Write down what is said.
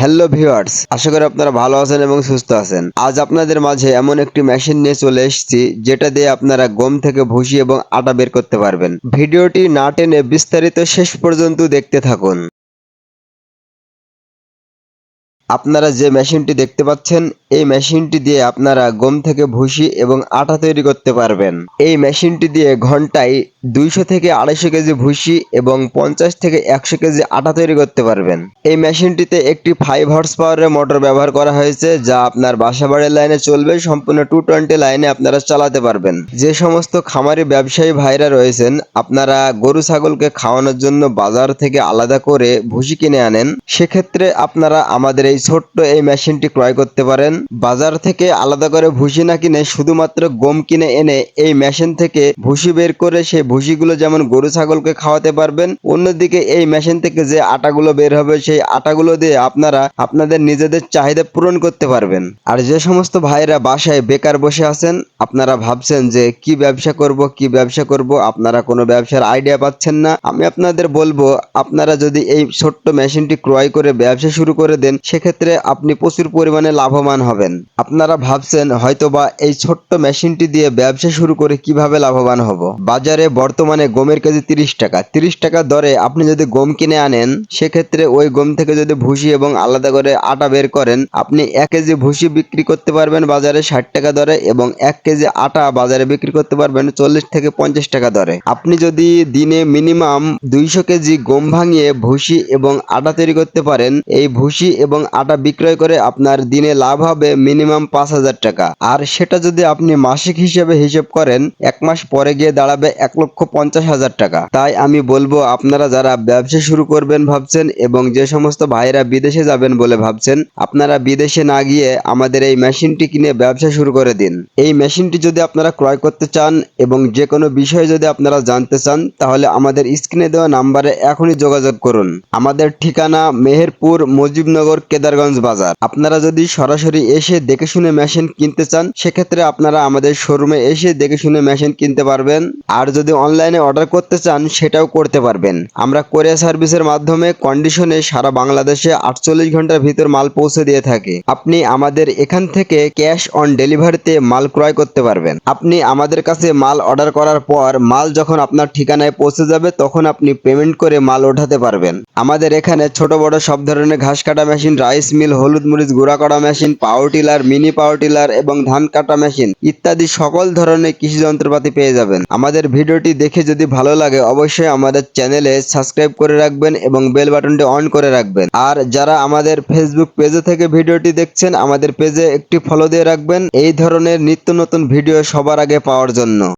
Hello viewers আশা করি আপনারা ভালো আছেন এবং সুস্থ আছেন। আজ আপনাদের মাঝে এমন একটি মেশিন নিয়ে চলে এসেছি, যেটা দিয়ে আপনারা গম থেকে ভুসি এবং আটা বের করতে পারবেন। ভিডিওটি না টেনে বিস্তারিত শেষ পর্যন্ত দেখতে থাকুন। আপনারা যে মেশিনটি দেখতে পাচ্ছেন, এই মেশিনটি দিয়ে আপনারা গম থেকে ভুসি এবং আটা তৈরি করতে পারবেন। এই মেশিনটি দিয়ে ঘন্টায় দুইশো থেকে আড়াইশো কেজি ভুসি এবং পঞ্চাশ থেকে একশো কেজি আটা তৈরি করতে পারবেন। এই মেশিনটিতে একটি ফাইভ হর্স পাওয়ারের মোটর ব্যবহার করা হয়েছে, যা আপনার বাসাবাড়ির লাইনে চলবে, সম্পূর্ণ টু টোয়েন্টি লাইনে আপনারা চালাতে পারবেন। যে সমস্ত খামারি ব্যবসায়ী ভাইরা রয়েছেন, আপনারা গরু, ছাগলকে খাওয়ানোর জন্য বাজার থেকে আলাদা করে ভুসি কিনে আনেন। সেক্ষেত্রে আপনারা আমাদের এই ছোট্ট এই মেশিনটি ক্রয় করতে পারেন। বাজার থেকে আলাদা করে ভুসি না কিনে, শুধুমাত্র গম কিনে এনে এই মেশিন থেকে ভুসি বের করে সেই ভুসিগুলো যেমন গরু ছাগলকে খাওয়াতে পারবেন, অন্যদিকে এই মেশিন থেকে যে আটাগুলো বের হবে, সেই আটাগুলো দিয়ে আপনারা আপনাদের নিজেদের চাহিদা পূরণ করতে পারবেন। আর যে সমস্ত ভাইরা বাসায় বেকার বসে আছেন, আপনারা ভাবছেন যে কি ব্যবসা করব, কি ব্যবসা করব, আপনারা কোনো ব্যবসার আইডিয়া পাচ্ছেন না। আমি আপনাদের বলব, আপনারা যদি এই ছোট্ট মেশিনটি ক্রয় করে ব্যবসা শুরু করে দেন, সেক্ষেত্রে আপনি প্রচুর পরিমাণে লাভবান হবেন। আপনারা ভাবছেন হয়তোবা এই ছোট্ট মেশিনটি দিয়ে ব্যবসা শুরু করে কীভাবে লাভবান হব? বাজারে বর্তমানে গমের কেজি তিরিশ টাকা। তিরিশ টাকা দরে আপনি যদি গম কিনে আনেন, সেক্ষেত্রে ওই গম থেকে যদি ভুসি এবং আলাদা করে আটা বের করেন, আপনি এক কেজি ভুসি বিক্রি করতে পারবেন বাজারে ষাট টাকা দরে এবং এক কেজি আটা বাজারে বিক্রি করতে পারবেন চল্লিশ থেকে পঞ্চাশ টাকা দরে। আপনি যদি দিনে মিনিমাম দুইশো কেজি গম ভাঙিয়ে ভুসি এবং আটা তৈরি করতে পারেন, এই ভুসি এবং আটা বিক্রয় করে আপনার দিনে লাভ হবে মিনিমাম পাঁচ হাজার টাকা। আর সেটা যদি আপনি মাসিক হিসেবে হিসেব করেন, এক মাস পরে গিয়ে দাঁড়াবে এক লক্ষ পঞ্চাশ হাজার টাকা। তাই আমি বলব, আপনারা যারা ব্যবসা শুরু করবেন ভাবছেন এবং যে সমস্ত ভাইরা বিদেশে যাবেন বলে ভাবছেন, আপনারা বিদেশে না গিয়ে আমাদের এই মেশিনটি কিনে ব্যবসা শুরু করে দিন। এই মেশিনটি যদি আপনারা ক্রয় করতে চান এবং যে কোনো বিষয়ে যদি আপনারা জানতে চান, তাহলে আমাদের স্ক্রিনে দেওয়া নাম্বারে এখনই যোগাযোগ করুন। আমাদের ঠিকানা মেহেরপুর মুজিবনগর কেদারগঞ্জ বাজার। আপনারা যদি সরাসরি এসে দেখে শুনে মেশিন কিনতে চান, সেক্ষেত্রে আপনারা আমাদের শোরুমে এসে দেখে শুনে মেশিন কিনতে পারবেন। আর যদি অনলাইনে অর্ডার করতে চান, সেটাও করতে পারবেন। আমরা কোরিয়া সার্ভিসের মাধ্যমে কন্ডিশনে সারা বাংলাদেশে আটচল্লিশ ঘণ্টার ভিতর মাল পৌঁছে দিয়ে থাকি। আপনি আমাদের এখান থেকে ক্যাশ অন ডেলিভারিতে মাল ক্রয় করতে পারবেন। আপনি আমাদের কাছে মাল অর্ডার করার পর, মাল যখন আপনার ঠিকানায় পৌঁছে যাবে, তখন আপনি পেমেন্ট করে মাল ওঠাতে পারবেন। আমাদের এখানে ছোট, বড় সব ধরনের ঘাস কাটা মেশিন রাইস মিল হলুদ মরিচ গুঁড়া করা machine power tiller mini power tiller এবং ধান কাটা মেশিন ইত্যাদি সকল ধরনের কৃষি যন্ত্রপাতি পেয়ে যাবেন। আমাদের ভিডিওটি দেখে যদি ভালো লাগে, অবশ্যই আমাদের চ্যানেলে সাবস্ক্রাইব করে রাখবেন এবং বেল বাটনটি অন করে রাখবেন। আর যারা আমাদের ফেসবুক পেজে থেকে ভিডিওটি দেখছেন, আমাদের পেজে একটি ফলো দিয়ে রাখবেন। এই ধরনের নিত্য নতুন ভিডিও সবার আগে পাওয়ার জন্য।